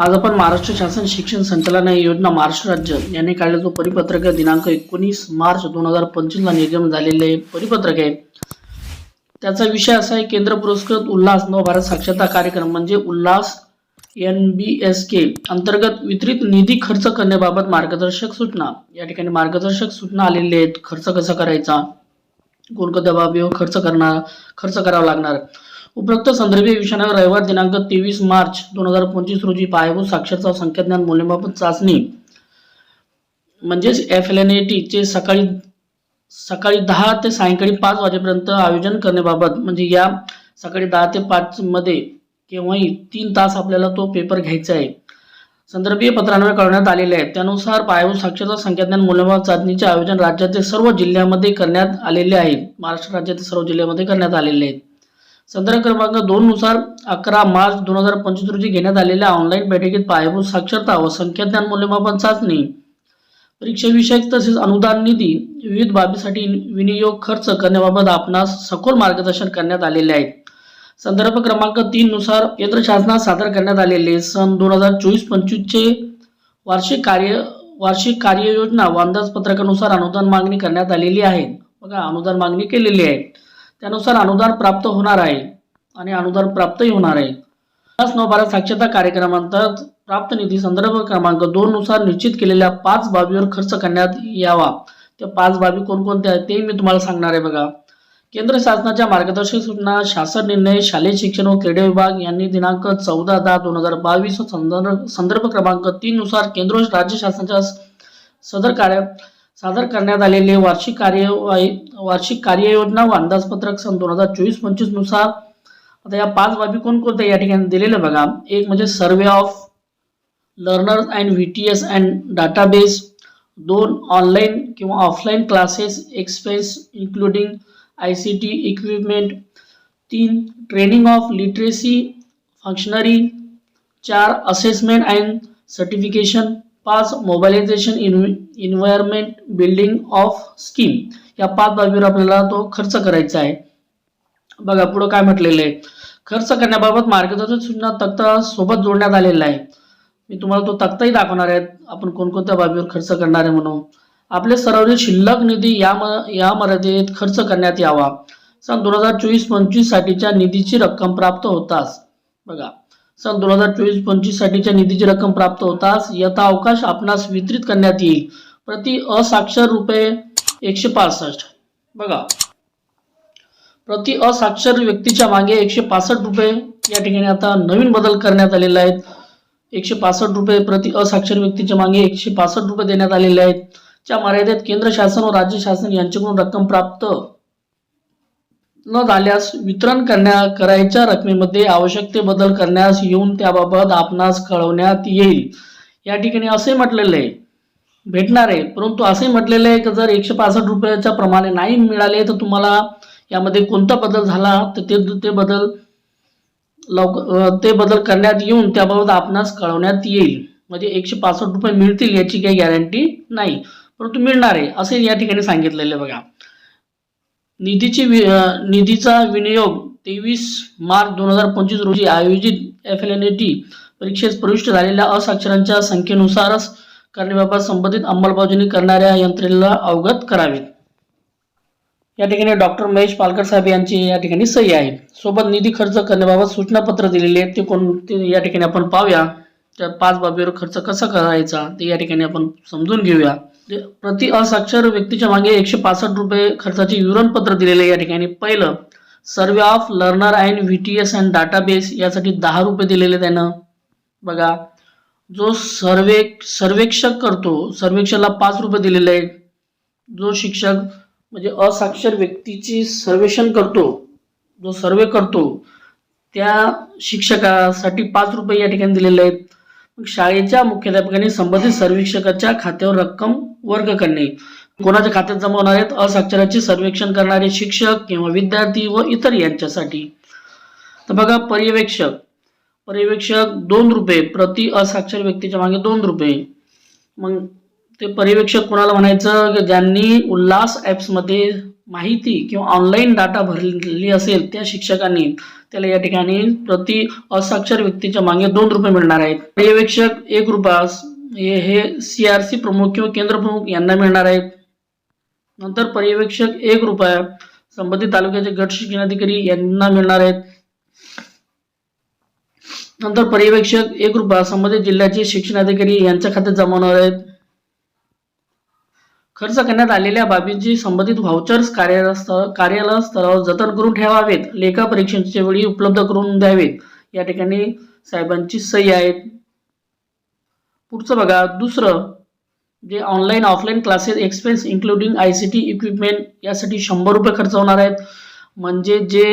आज आपण महाराष्ट्र शासन शिक्षण संचालनालय योजना महाराष्ट्र राज्य यांनी काढलेला जो परिपत्रक दिनांक एकोणीस मार्च दोन हजार पंचवीसला निर्गम झालेले परिपत्रक आहे. त्याचा विषय असा आहे केंद्र पुरस्कृत उल्हास नवभारत साक्षरता कार्यक्रम म्हणजे ULLAS N B S K अंतर्गत वितरित निधी खर्च करण्याबाबत मार्गदर्शक सूचना. या ठिकाणी मार्गदर्शक सूचना आलेल्या आहेत खर्च कसा करायचा? कोणकोणत्या बाबीवर खर्च करणार खर्च करावा लागणार? उपरोक्त संदर्भीय विषयावर रविवार दिनांक तेवीस मार्च दोन हजार पंचवीस रोजी पायाभूत साक्षरता संख्याज्ञान मूल्यमापन चाचणी. म्हणजेच F L N A T चे सकाळी सकाळी दहा ते सायंकाळी पाच वाजेपर्यंत आयोजन करण्याबाबत म्हणजे या सकाळी दहा ते पाच मध्ये केव्हाही तीन तास आपल्याला तो पेपर घ्यायचा आहे. संदर्भीय पत्रांवर कळवण्यात आलेले आहे. त्यानुसार पायाभूत साक्षरता संख्याज्ञान मूल्यमापन चाचणीचे आयोजन राज्यातील सर्व जिल्ह्यामध्ये करण्यात आलेले आहे. महाराष्ट्र राज्यातील सर्व जिल्ह्यामध्ये करण्यात आलेले आहेत संदर्भ क्रमांक दोन नुसार अकरा मार्च दोन हजार पंचवीस रोजी घेण्यात आलेल्या ऑनलाईन बैठकीत पायाभूत साक्षरता व संख्याज्ञान मूल्यमापन चाचणी. परीक्षाविषयक तसेच अनुदान निधी विविध बाबीसाठी विनियोग खर्च करण्याबाबत आपणास सखोल मार्गदर्शन करण्यात आलेले आहे. संदर्भ क्रमांक तीन नुसार केंद्र शासनात सादर करण्यात आलेले सन दोन हजार चोवीस पंचवीसचे वार्षिक कार्य वार्षिक कार्ययोजना व अंदाजपत्रकानुसार अनुदान मागणी करण्यात आलेली आहे. बघा अनुदान मागणी केलेली आहे. त्यानुसार अनुदान प्राप्त होणार आहे आणि अनुदान प्राप्तही होणार आहे. उल्हास नव साक्षरता कार्यक्रमांतर्गत प्राप्त निधी संदर्भ क्रमांक दोन नुसार निश्चित केलेल्या पाच बाबीवर खर्च करण्यात यावा. त्या पाच बाबी कोणकोणत्या आहेत ते मी तुम्हाला सांगणार आहे बघा. केंद्र शासनाच्या मार्गदर्शक सूचना शासन निर्णय शालेय शिक्षण व क्रीडा विभाग यांनी दिनांक चौदा दहा दोन हजार बावीस संदर्भ संदर्भ क्रमांक तीन नुसार केंद्र राज्य शासनाच्या सदर कार्य सादर करण्यात आलेले वार्षिक कार्यवाही वार्षिक कार्ययोजना व अंदाजपत्रक सन दोन हजार चोवीस पंचवीसनुसार. आता या पाच बाबी कोणकोणत्या या ठिकाणी दिलेल्या बघा. एक म्हणजे survey of learners and V T S and database. दोन ऑनलाईन किंवा offline classes expense including I C T equipment. तीन ट्रेनिंग ऑफ लिटरेसी फंक्शनरी. चार असेसमेंट अँड सर्टिफिकेशन. पाच mobilization in environment building of scheme या पाच बाबीवर आपल्याला तो खर्च करायचा आहे. बघा पुढं काय म्हटलेलं आहे. खर्च करण्याबाबत मार्गदर्शक सूचना तक्ता सोबत जोडण्यात आलेला आहे. मी तुम्हाला तो तक्ताही दाखवणार आहे. आपण कोणकोणत्या बाबीवर खर्च करणार आहे म्हणून. आपले सरावरील शिल्लक निधी या म- या मर्यादेत खर्च करण्यात यावा. सन दोन हजार चोवीस पंचवीस साठीच्या निधीची रक्कम प्राप्त होताच. बघा. सन दोन हजार चोवीस पंचवीस साठीच्या निधीची रक्कम प्राप्त होताच यथा अवकाश आपणास वितरित करण्यात येईल. प्रति असाक्षर रुपये एकशे पासष्ट. बघा. प्रति असाक्षर व्यक्तीच्या मागे एकशे पासष्ट रुपये या ठिकाणी आता नवीन बदल करण्यात आलेले आहेत. एकशे पासष्ट रुपये प्रति असाक्षर व्यक्तीच्या मागे एकशे पासष्ट रुपये देण्यात आलेले आहेत. च्या मर्यादेत केंद्र शासन व राज्य शासन यांच्याकडून रक्कम प्राप्त न झाल्यास वितरण करण्या करायच्या रकमेमध्ये आवश्यक ते बदल करण्यास येऊन त्याबाबत आपणास कळवण्यात येईल. या ठिकाणी असे म्हटलेले आहे. भेटणार आहे. परंतु असे म्हटलेले आहे की जर एकशे पासष्ट रुपयाच्या प्रमाणे नाही मिळाले तर तुम्हाला यामध्ये कोणता बदल झाला? तर ते ते बदल लवकर ते बदल करण्यात येऊन त्याबाबत आपणास कळवण्यात येईल. म्हणजे एकशे पासष्ट रुपये मिळतील याची काही गॅरंटी नाही. परंतु मिळणार आहे. असे या ठिकाणी सांगितलेले आहे बघा. निधीची वि- निधीचा विनियोग तेवीस मार्च दोन हजार पंचवीस रोजी आयोजित F L N A T परीक्षेस प्रविष्ट झालेल्या असाक्षरांच्या संख्येनुसारच करण्याबाबत संबंधित अंमलबजावणी करणाऱ्या यंत्रणेला अवगत करावेत या ठिकाणी डॉक्टर महेश पालकर साहेब यांची या ठिकाणी सही आहे. सोबत निधी खर्च करण्याबाबत सूचनापत्र दिलेले आहेत. ते कोणते या ठिकाणी आपण पाहूया. त्या पाच बाबीवर खर्च कसा करायचा ते या ठिकाणी आपण समजून घेऊया. म्हणजे प्रति असाक्षर व्यक्तीच्या मागे एकशे पासष्ट रुपये खर्चाचे विवरणपत्र दिलेले आहे या ठिकाणी. पहिलं survey of learner and V T S and database यासाठी दहा रुपये दिलेले त्यानं. बघा जो सर्वे सर्वेक्षक करतो सर्वेक्षणाला पाच रुपये दिलेले आहेत. जो शिक्षक म्हणजे असाक्षर व्यक्तीची सर्वेक्षण करतो जो सर्वे करतो त्या शिक्षकासाठी पाच रुपये या ठिकाणी दिलेले आहेत. मग शाळेच्या मुख्याध्यापकांनी संबंधित सर्वेक्षकाच्या खात्यावर रक्कम वर्ग करणे. कोणाच्या खात्यात जमा होणार आहेत? असाक्षराचे सर्वेक्षण करणारे शिक्षक किंवा विद्यार्थी व इतर यांच्यासाठी. तर बघा पर्यवेक्षक. पर्यवेक्षक दोन रुपये प्रति असाक्षर व्यक्तीच्या मागे दोन रुपये. मग ते पर्यवेक्षक कोणाला म्हणायचं? की ज्यांनी उल्हास ॲप्समध्ये माहिती किंवा ऑनलाईन डाटा भरलेली असेल त्या शिक्षकांनी त्याला या ठिकाणी प्रति असाक्षर व्यक्तीच्या मागे दोन रुपये मिळणार आहेत. पर्यवेक्षक एक रुपया हे हे सी आर सी प्रमुख किंवा केंद्र प्रमुख यांना मिळणार आहेत. नंतर पर्यवेक्षक एक रुपया संबंधित तालुक्याचे गट शिक्षण अधिकारी यांना मिळणार आहेत. नंतर पर्यवेक्षक एक रुपया संबंधित जिल्ह्याचे शिक्षणाधिकारी यांच्या खात्यात जमा होणार आहेत. खर्च करण्यात आलेल्या बाबींची संबंधित व्हाउचर्स कार्यालय कार्यालय स्तरावर जतन करून ठेवावेत. लेखा परीक्षेच्या वेळी उपलब्ध करून द्यावेत. या ठिकाणी साहेबांची सही आहे पुढचं बघा. दुसरं जे online offline classes expense including I C T equipment यासाठी शंभर रुपये खर्च होणार आहेत. म्हणजे जे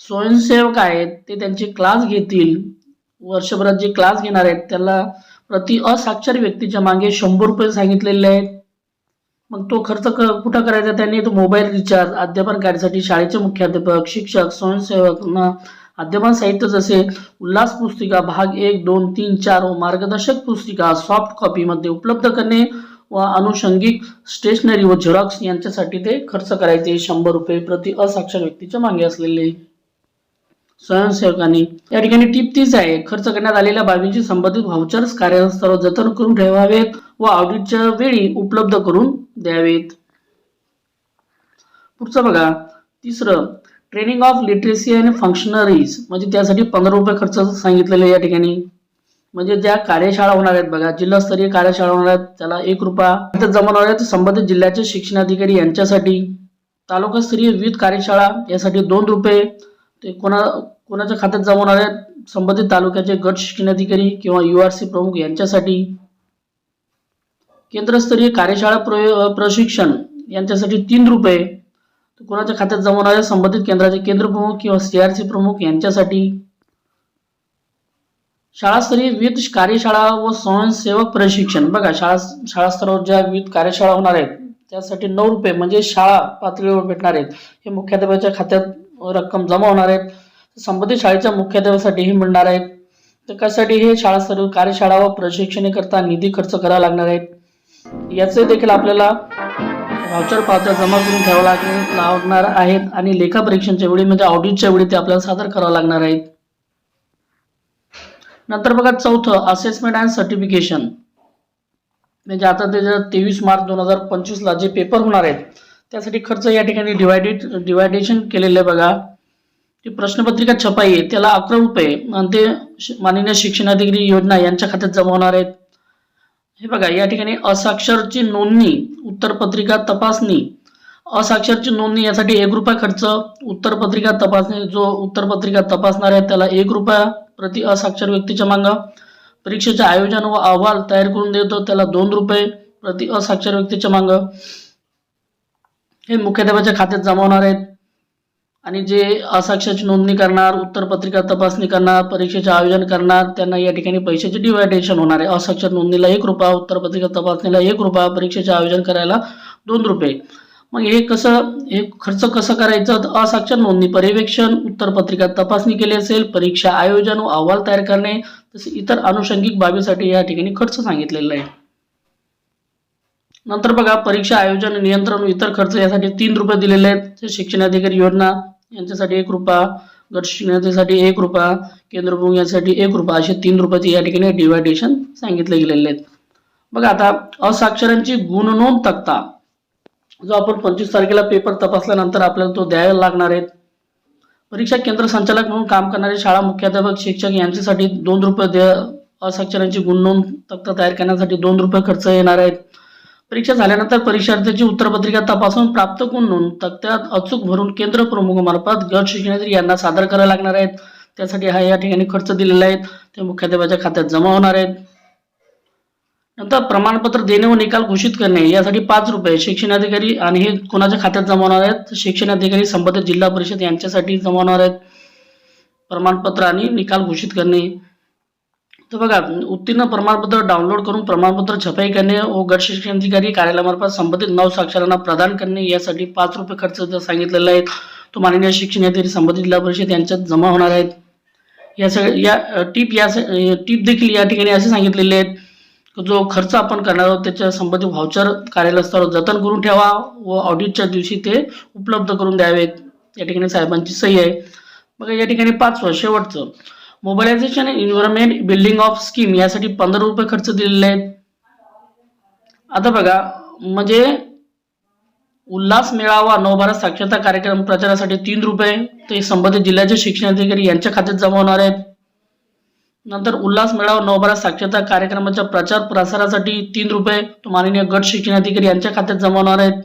स्वयंसेवक आहेत ते त्यांचे क्लास घेतील. वर्षभरात जे क्लास घेणार आहेत त्याला प्रति असाक्षर व्यक्तीच्या मागे शंभर रुपये सांगितलेले आहेत. मग तो खर्च क कुठं करायचा? त्यांनी तो मोबाईल रिचार्ज अध्यापन कार्यासाठी शाळेचे मुख्याध्यापक शिक्षक स्वयंसेवकांना अध्यापन साहित्य जसे उल्हास पुस्तिका भाग एक दोन तीन चार व मार्गदर्शक पुस्तिका सॉफ्ट कॉपीमध्ये उपलब्ध करणे व अनुषंगिक स्टेशनरी व झेरॉक्स यांच्यासाठी ते खर्च करायचे. शंभर रुपये प्रति असाक्षर व्यक्तीच्या मागे असलेले स्वयंसेवकांनी. या ठिकाणी टीप तीच आहे. खर्च करण्यात आलेल्या बाबींची संबंधित व्हाउचर्स कार्यस्थळावर जतन करून ठेवावेत. व ऑडिटच्या वेळी उपलब्ध करून द्यावेत. पुढचं बघा. तिसरं training of literacy and functionaries म्हणजे त्यासाठी पंधरा रुपये खर्च सांगितलेले या ठिकाणी. म्हणजे ज्या कार्यशाळा होणार आहेत बघा जिल्हास्तरीय कार्यशाळा होणार आहेत त्याला एक रुपया तिथे जमा होणार आहेत संबंधित जिल्ह्याचे शिक्षणाधिकारी यांच्यासाठी. तालुकास्तरीय विविध कार्यशाळा यासाठी दोन रुपये ते कोणा कोणाच्या खात्यात जमा होणार आहेत संबंधित तालुक्याचे गट शिक्षणाधिकारी किंवा यू आर सी प्रमुख यांच्यासाठी. केंद्रस्तरीय कार्यशाळा प्र प्रशिक्षण यांच्यासाठी तीन रुपये. कोणाच्या खात्यात जमा होणाऱ्या संबंधित केंद्राचे केंद्र प्रमुख किंवा सीआरसी प्रमुख यांच्यासाठी. शाळास्तरीय विविध कार्यशाळा व स्वयंसेवक प्रशिक्षण. बघा शाळा शाळा स्तरावर ज्या विविध कार्यशाळा होणार आहेत त्यासाठी नऊ रुपये म्हणजे शाळा पातळीवर भेटणार आहेत. हे मुख्याध्यापकाच्या खात्यात रक्कम जमा होणार आहेत. संबंधित शाळेच्या मुख्याध्यापकासाठीही मिळणार आहेत. तर कशासाठी हे शाळास्तरीय कार्यशाळा व प्रशिक्षणाकरता निधी खर्च करावा लागणार आहेत याचे देखील आपल्याला व्हाउचर पावत्या जमा करून ठेवावं लाग लागणार आहेत आणि लेखापरीक्षकच्या वेळी म्हणजे ऑडिटच्या वेळी ते आपल्याला सादर करावं लागणार आहेत. नंतर बघा चौथं असेसमेंट अँड सर्टिफिकेशन म्हणजे आता त्याच्या तेवीस मार्च दोन हजार पंचवीसला जे पेपर होणार आहेत त्यासाठी खर्च या ठिकाणी डिवायडेड डिवायडेशन केलेलं आहे बघा. ती प्रश्नपत्रिका छपाई आहे त्याला अकरा रुपये आणि ते माननीय शिक्षणाधिकारी योजना यांच्या खात्यात जमा होणार आहेत. हे बघा या ठिकाणी असाक्षरची नोंदणी उत्तरपत्रिका तपासणी. असाक्षरची नोंदणी यासाठी एक रुपया खर्च उत्तरपत्रिका तपासणी जो उत्तरपत्रिका तपासणार आहे त्याला एक रुपया प्रति असाक्षर व्यक्तीच्या मांग. परीक्षेचे आयोजन व अहवाल तयार करून देतो त्याला दोन रुपये प्रति असाक्षर व्यक्तीच्या मांग. हे मुख्याध्यापाच्या खात्यात जमा आहेत. आणि जे असाक्षरची नोंदणी करणार उत्तरपत्रिका तपासणी करणार परीक्षेचे आयोजन करणार त्यांना या ठिकाणी पैशाचे डिवायडेशन होणार आहे. असाक्षर नोंदणीला एक रुपया उत्तरपत्रिका तपासणीला एक रुपया परीक्षेचे आयोजन करायला दोन रुपये. मग हे कसं हे खर्च कसं करायचं? तर असाक्षर नोंदणी पर्यवेक्षण उत्तरपत्रिका तपासणी केली असेल परीक्षा आयोजन व अहवाल तयार करणे तसे इतर अनुषंगिक बाबीसाठी या ठिकाणी खर्च सांगितलेला आहे. नंतर बघा परीक्षा आयोजन नियंत्रण इतर खर्च यासाठी तीन रुपये दिलेले आहेत. शिक्षण अधिकारी योजना यांच्यासाठी एक रुपया गट शिक्षणासाठी एक रुपया केंद्र यांसाठी एक रुपया असे तीन रुपयाचे या ठिकाणी डिवायडेशन सांगितले गेलेले आहेत. बघा आता असाक्षरांची गुणनोंद तक्ता. जो आपण पंचवीस तारखेला पेपर तपासल्यानंतर आपल्याला तो द्यायला लागणार आहेत. परीक्षा केंद्र संचालक म्हणून काम करणारे शाळा मुख्याध्यापक शिक्षक यांच्यासाठी दोन रुपये दे असाक्षरांची गुणनोंद तक्ता तयार करण्यासाठी दोन रुपये खर्च येणार आहेत. परीक्षा झाल्यानंतर परीक्षार्थीची उत्तरपत्रिका तपासून प्राप्त करून तक्त्यात अचूक भरून केंद्र प्रमुखामार्फत गट शिक्षणाधिकारी यांना सादर करायला लागणार आहेत. त्यासाठी हा या ठिकाणी खर्च दिलेला आहे. ते मुख्याध्यापाच्या खात्यात जमा होणार आहेत. नंतर प्रमाणपत्र देणे व निकाल घोषित करणे यासाठी पाच रुपये शिक्षणाधिकारी आणि हे कोणाच्या खात्यात जमा होणार आहेत? शिक्षणाधिकारी संबंधित जिल्हा परिषद यांच्यासाठी जमा होणार आहेत. प्रमाणपत्र आणि निकाल घोषित करणे. तर बघा उत्तीर्ण प्रमाणपत्र डाउनलोड करून प्रमाणपत्र छपाई करणे व गट शिक्षणाधिकारी कार्यालयामार्फत संबंधित नऊ साक्षरांना प्रदान करणे यासाठी पाच रुपये खर्च जर सांगितलेला आहे तो माननीय शिक्षण अधिकारी संबंधित जिल्हा परिषद यांच्यात जमा होणार आहेत. या सगळ्या या टीप या टीप देखील या ठिकाणी असे सांगितलेले आहेत जो खर्च आपण करणार आहोत त्याच्या संबंधित व्हाउचर कार्यालयास्तरावर जतन करून ठेवा व ऑडिटच्या दिवशी ते उपलब्ध करून द्यावेत. या ठिकाणी साहेबांची सही आहे. बघा या ठिकाणी पाचवं शेवटचं. Mobilization environment building of scheme यासाठी पंधरा रुपये खर्च दिलेले आहेत. आता बघा म्हणजे उल्हास मेळावा नवभारत साक्षरता कार्यक्रम प्रचारासाठी तीन रुपये. ते संबंधित जिल्ह्याचे शिक्षणाधिकारी यांच्या खात्यात जमा होणार आहेत. नंतर उल्हास मेळावा नवभारत साक्षरता कार्यक्रमाच्या प्रचार प्रसारासाठी तीन रुपये. तो माननीय गट शिक्षणाधिकारी यांच्या खात्यात जमा होणार आहेत.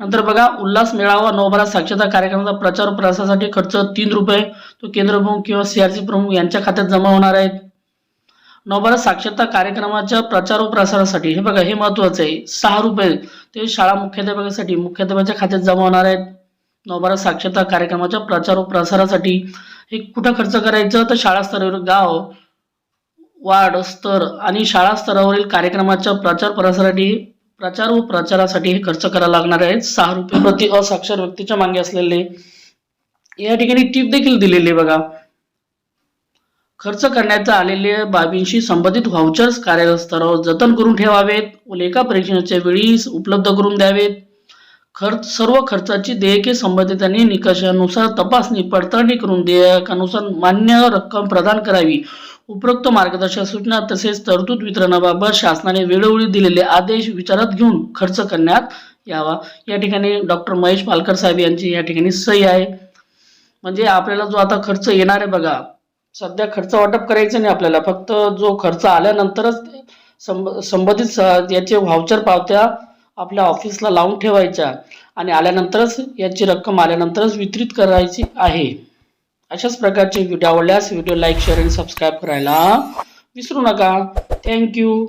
नंतर बघा उल्हास मेळावा नवभारत साक्षरता कार्यक्रमाचा प्रचार प्रसारासाठी खर्च तीन रुपये. तो केंद्र प्रमुख किंवा सीआरसी प्रमुख यांच्या खात्यात जमा होणार आहेत. नवभारत साक्षरता कार्यक्रमाच्या प्रचार व प्रसारासाठी हे बघा हे महत्वाचं आहे. सहा रुपये. ते शाळा मुख्याध्यापकासाठी मुख्याध्यापकाच्या खात्यात जमा होणार आहेत. नवभारत साक्षरता कार्यक्रमाच्या प्रचार व प्रसारासाठी हे कुठं खर्च करायचं? तर शाळा स्तरावर गाव वार्ड स्तर आणि शाळा स्तरावरील कार्यक्रमाच्या प्रचार प्रसारासाठी प्रचार व प्रचारासाठी हे खर्च करायला लागणार आहेत. सहा रुपये प्रति असाक्षर व्यक्तीच्या मागे असलेले. या ठिकाणी टीप देखील दिलेली आहे बघा. खर्च करण्यात आलेल्या बाबींशी संबंधित व्हाउचर्स कार्यस्तरावर जतन करून ठेवावेत. व लेखा परीक्षणाच्या वेळी उपलब्ध करून द्यावेत. खर्च सर्व खर्चाची देयके संबंधितांनी निकषानुसार तपासणी पडताळणी करून देयकानुसार मान्य रक्कम प्रदान करावी. उपरोक्त मार्गदर्शक सूचना तसेच तरतूद वितरणाबाबत शासनाने वेळोवेळी दिलेले आदेश विचारात घेऊन खर्च करण्यात यावा. या ठिकाणी डॉक्टर महेश पालकर साहेब यांची या ठिकाणी सही आहे. म्हणजे आपल्याला जो आता खर्च येणार आहे बघा सध्या खर्च वाटप करायचं नाही आपल्याला. फक्त जो खर्च आल्यानंतरच संब संबंधित स- याचे व्हाउचर पावत्या आपल्या ऑफिसला लावून ठेवायच्या आणि आल्यानंतरच याची रक्कम आल्यानंतरच वितरित करायची आहे. अशाच प्रकारचे व्हिडिओ आवडल्यास व्हिडिओ लाईक शेअर आणि सबस्क्राईब करायला विसरू नका. थँक्यू